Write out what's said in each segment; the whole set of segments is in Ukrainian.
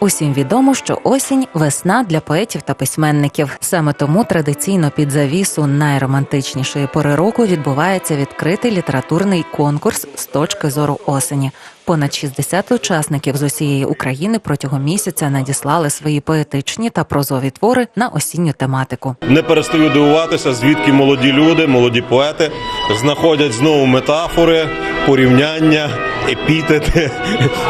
Усім відомо, що осінь весна для поетів та письменників. Саме тому традиційно під завісу найромантичнішої пори року відбувається відкритий літературний конкурс з точки зору осені. Понад 60 учасників з усієї України протягом місяця надіслали свої поетичні та прозові твори на осінню тематику. Не перестаю дивуватися, звідки молоді люди, молоді поети знаходять знову метафори, порівняння, епітети.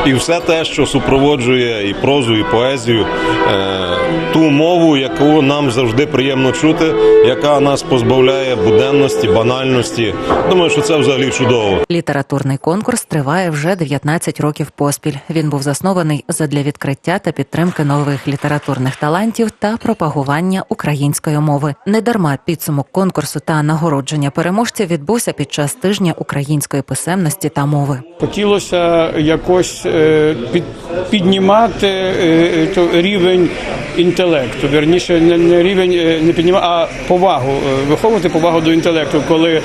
І все те, що супроводжує і прозу, і поезію, е, ту мову, яку нам завжди приємно чути, яка нас позбавляє буденності, банальності. Думаю, що це взагалі чудово. Літературний конкурс триває вже 19 років поспіль. Він був заснований задля відкриття та підтримки нових літературних талантів та пропагування української мови. Недарма підсумок конкурсу та нагородження переможців відбувся під час тижня української писемності та мови. Хотілося якось е, під, піднімати е, то рівень інтелекту. верніше не, не рівень е, не піднімати, а повагу, е, виховувати повагу до інтелекту, коли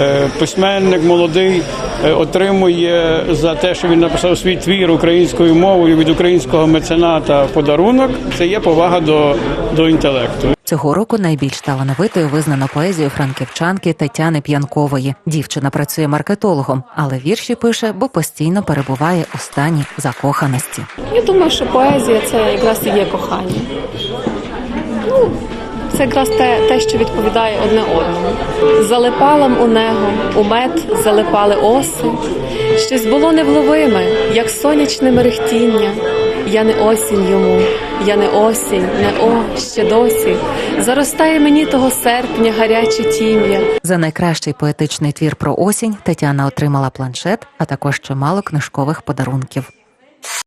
е, письменник молодий отримує за те, що він написав свій твір українською мовою від українського мецената подарунок. Це є повага до, до інтелекту. Цього року найбільш талановитою визнано поезію франківчанки Тетяни П'янкової. Дівчина працює маркетологом, але вірші пише, бо постійно перебуває у стані закоханості. Я думаю, що поезія це якраз і є кохання. Ну, це якраз те, те, що відповідає одне одному. Залипалам у него, у мед залипали оси. Щось було невловиме, як сонячне мерехтіння. Я не осінь йому, я не осінь, не о, ще досі. Заростає мені того серпня гаряче тім'я. За найкращий поетичний твір про осінь Тетяна отримала планшет, а також чимало книжкових подарунків.